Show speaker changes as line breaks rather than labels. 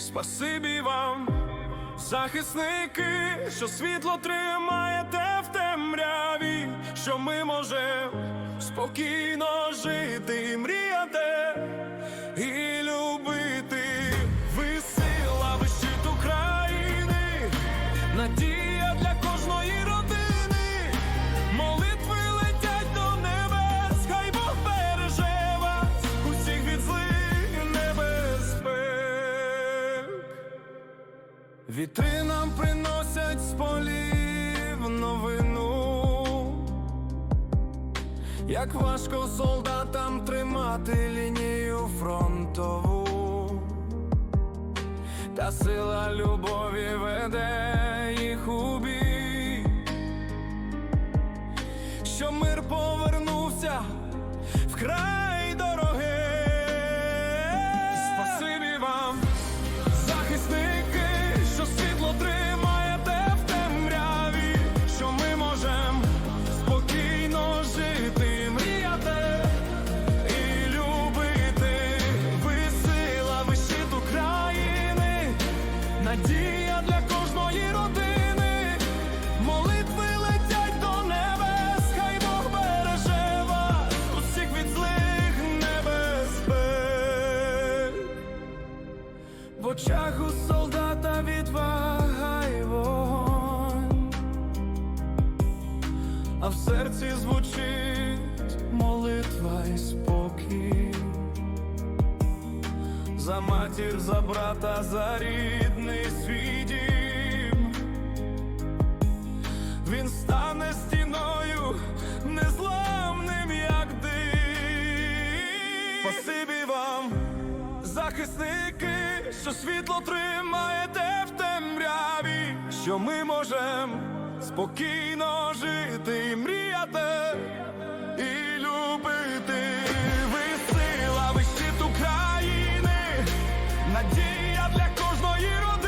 Спасибі вам, захисники, що світло тримаєте в темряві, що ми можемо спокійно жити, мріяти і любити. Ви сила, ви щит України, надія Вітри нам приносять з полів новину. Як важко солдатам тримати лінію фронтову, та сила любові веде їх у бій, що мир повернувся вкрай дорогий. Надія для кожної родини. Молитви летять до небес, хай Бог береже вас усіх від злих небезпек. В очах у солдата відвага й вогонь, а в серці звучить молитва і спокій. За матір, за брата, за рідний свій дім. Він стане стіною незламним, як дим. Спасибі вам, захисники, що світло тримаєте в темряві, що ми можемо спокійно жити, і мріяти я для кожної родини.